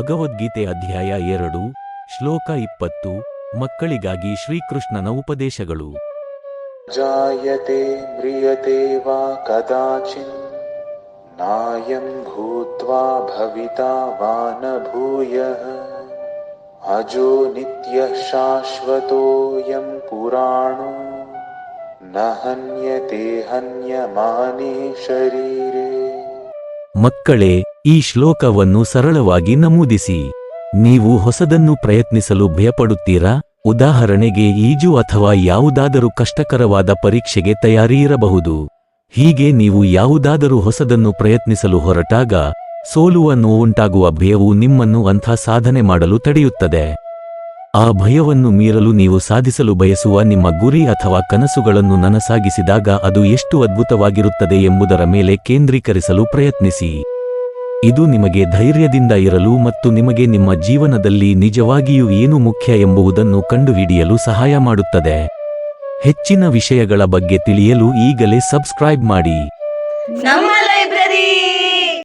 ಭಗವದ್ಗೀತೆ ಅಧ್ಯಾಯ ಎರಡು ಶ್ಲೋಕ ಇಪ್ಪತ್ತು ಮಕ್ಕಳಿಗಾಗಿ ಶ್ರೀಕೃಷ್ಣನ ಉಪದೇಶಗಳು. ಜಾಯತೆ ಮ್ರಿಯತೆ ವಾ ಕದಾಚಿನ್ ನಾಯಂ ಭೂತ್ವಾ ಭವಿತಾ ವಾನ ಭೂಯ ಅಜೋ ನಿತ್ಯ ಶಾಶ್ವತೋಯಂ ಪುರಾಣೋ ನಹನ್ಯತೆ ಹನ್ಯಮಾನೇ ಶರೀರೇ. ಮಕ್ಕಳೇ ಈ ಶ್ಲೋಕವನ್ನು ಸರಳವಾಗಿ ನಮೂದಿಸಿ. ನೀವು ಹೊಸದನ್ನು ಪ್ರಯತ್ನಿಸಲು ಭಯಪಡುತ್ತೀರಾ? ಉದಾಹರಣೆಗೆ ಈಜು ಅಥವಾ ಯಾವುದಾದರೂ ಕಷ್ಟಕರವಾದ ಪರೀಕ್ಷೆಗೆ ತಯಾರಿ ಇರಬಹುದು. ಹೀಗೆ ನೀವು ಯಾವುದಾದರೂ ಹೊಸದನ್ನು ಪ್ರಯತ್ನಿಸಲು ಹೊರಟಾಗ, ಸೋಲುವ ನೋವುಂಟಾಗುವ ಭಯವು ನಿಮ್ಮನ್ನು ಅಂಥ ಸಾಧನೆ ಮಾಡಲು ತಡೆಯುತ್ತದೆ. ಆ ಭಯವನ್ನು ಮೀರಲು ನೀವು ಸಾಧಿಸಲು ಬಯಸುವ ನಿಮ್ಮ ಗುರಿ ಅಥವಾ ಕನಸುಗಳನ್ನು ನನಸಾಗಿಸಿದಾಗ ಅದು ಎಷ್ಟು ಅದ್ಭುತವಾಗಿರುತ್ತದೆ ಎಂಬುದರ ಮೇಲೆ ಕೇಂದ್ರೀಕರಿಸಲು ಪ್ರಯತ್ನಿಸಿ. ಇದು ನಿಮಗೆ ಧೈರ್ಯದಿಂದ ಇರಲು ಮತ್ತು ನಿಮಗೆ ನಿಮ್ಮ ಜೀವನದಲ್ಲಿ ನಿಜವಾಗಿಯೂ ಏನು ಮುಖ್ಯ ಎಂಬುದನ್ನು ಕಂಡುಹಿಡಿಯಲು ಸಹಾಯ ಮಾಡುತ್ತದೆ. ಹೆಚ್ಚಿನ ವಿಷಯಗಳ ಬಗ್ಗೆ ತಿಳಿಯಲು ಈಗಲೇ ಸಬ್ಸ್ಕ್ರೈಬ್ ಮಾಡಿ. ನಮ್ಮ ಲೈಬ್ರರಿ!